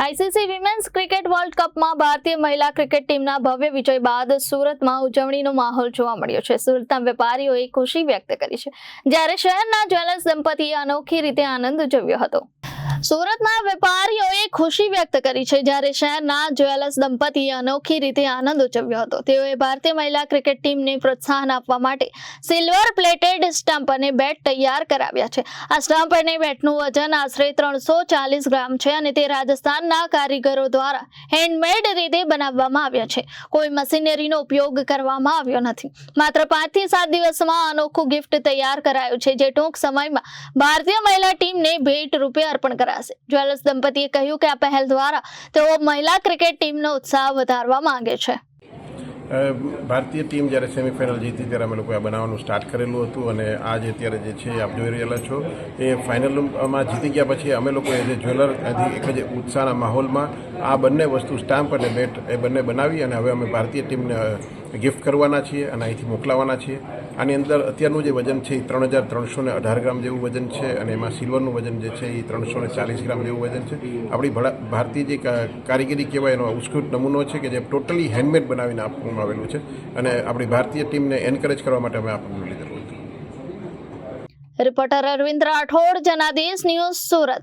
ICC women's cricket world કપમાં ભારતીય મહિલા ક્રિકેટ ટીમના ભવ્ય વિજય બાદ સુરતમાં ઉજવણીનો માહોલ જોવા મળ્યો છે. સુરતના વેપારીઓએ ખુશી વ્યક્ત કરી છે. જ્યારે શહેરના જ્વેલર્સ દંપતીએ અનોખી રીતે આનંદ ઉજવ્યો હતો. સુરતના વેપારીઓએ ખુશી વ્યક્ત કરી છે જ્યારે શહેરના જ્વેલર્સ દંપતીએ અનોખી રીતે આનંદ ઉજવ્યો હતો. તેઓએ ભારતીય મહિલા ક્રિકેટ ટીમને પ્રોત્સાહન આપવા માટે સિલ્વર પ્લેટેડ સ્ટમ્પ અને બેટ તૈયાર કરાવ્યા છે. આ સ્ટમ્પ અને બેટનું વજન આશરે ત્રણસો ચાલીસ ગ્રામ છે અને તે રાજસ્થાનના કારીગરો દ્વારા હેન્ડમેડ રીતે બનાવવામાં આવ્યા છે. કોઈ મશીનરીનો ઉપયોગ કરવામાં આવ્યો નથી. માત્ર પાંચથી સાત દિવસમાં અનોખું ગિફ્ટ તૈયાર કરાયું છે જે ટૂંક સમયમાં ભારતીય મહિલા ટીમને ભેટ રૂપે અર્પણ કરાશે. જ્વેલર્સ દંપતીએ કહ્યું કે આ પહેલ દ્વારા તેઓ મહિલા ક્રિકેટ ટીમનો ઉત્સાહ વધારવા માંગે છે. ભારતીય ટીમ જ્યારે સેમિફાઇનલ જીતી ત્યારે અમે લોકોએ આ બનાવવાનું સ્ટાર્ટ કરેલું હતું અને આ જે અત્યારે જે છે આપ જોઈ રહેલા છો. એ ફાઇનલમાં જીતી ગયા પછી અમે લોકોએ જે જ્વેલર એક જ ઉત્સાહના માહોલમાં આ બંને વસ્તુ સ્ટામ્પ અને બેટ એ બંને બનાવી અને હવે અમે ભારતીય ટીમને ગિફ્ટ કરવાના છીએ અને અહીંથી મોકલાવાના છીએ. આની અંદર અત્યારનું જે વજન છે એ ત્રણ હજાર ત્રણસો ને અઢાર ગ્રામ જેવું વજન છે અને એમાં સિલ્વરનું વજન જે છે એ ત્રણસો ને ચાલીસ ગ્રામ જેવું વજન છે. આપણી ભારતીય જે કારીગરી કહેવાય એનો ઉત્કૃષ્ટ નમૂનો છે કે જે ટોટલી હેન્ડમેડ બનાવીને આપવામાં આવેલું છે અને આપણી ભારતીય ટીમને એન્કરેજ કરવા માટે અમે આપણું લીધેલું હતું રિપોર્ટર અરવિંદ રાઠોડ, જનાદેશ ન્યૂઝ સુરત.